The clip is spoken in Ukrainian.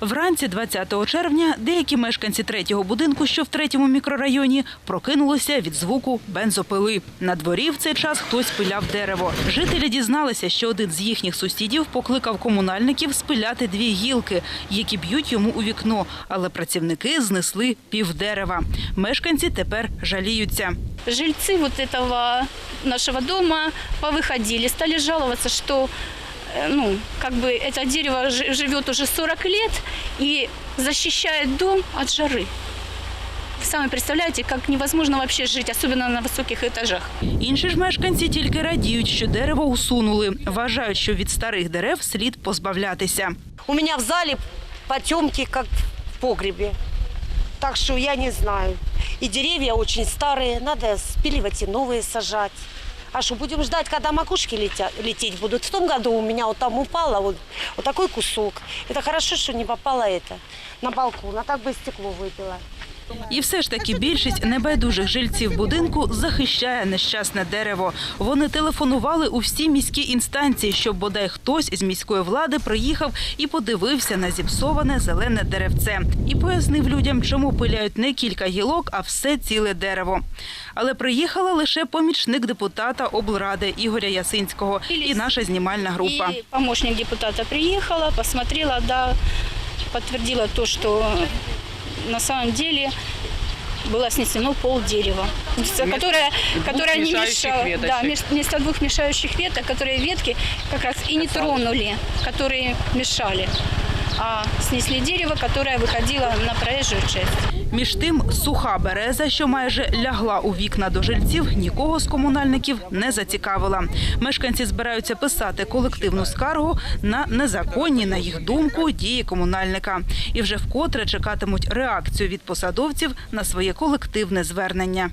Вранці 20 червня деякі мешканці третього будинку, що в третьому мікрорайоні, прокинулися від звуку бензопили. На дворі в цей час хтось пиляв дерево. Жителі дізналися, що один з їхніх сусідів покликав комунальників спиляти дві гілки, які б'ють йому у вікно. Але працівники знесли пів дерева. Мешканці тепер жаліються. Жильцы вот этого нашего дома повыходили, стали жаловаться, что э, ну, как бы это дерево жи- живет уже 40 лет и защищает дом от жары. Вы сами представляете, как невозможно вообще жить, особенно на высоких этажах. Інші ж мешканці тільки радіють, що дерево усунули. Вважають, що від старих дерев слід позбавлятися. У меня в зале потемки, как в погребе. Так что я не знаю. И деревья очень старые, надо спиливать и новые сажать. А что, будем ждать, когда макушки летя- лететь будут? В том году у меня вот там упало вот, вот такой кусок. Это хорошо, что не попало это на балкон, а так бы стекло выбило. І все ж таки більшість небайдужих жильців будинку захищає нещасне дерево. Вони телефонували у всі міські інстанції, щоб бодай хтось з міської влади приїхав і подивився на зіпсоване зелене деревце. І пояснив людям, чому пиляють не кілька гілок, а все ціле дерево. Але приїхала лише помічник депутата облради Ігоря Ясинського і наша знімальна група. И помощник депутата приехала, посмотрела, да, подтвердила то, что на самом деле было снесено пол дерева, которое, которое не мешающих мешало, да, веточек. меж- вместо двух мешающих веток, которые ветки как раз и не тронули, которые мешали, а снесли дерево, которое выходило на проезжую часть. Між тим, суха береза, що майже лягла у вікна до жильців, нікого з комунальників не зацікавила. Мешканці збираються писати колективну скаргу на незаконні, на їх думку, дії комунальника. І вже вкотре чекатимуть реакцію від посадовців на своє колективне звернення.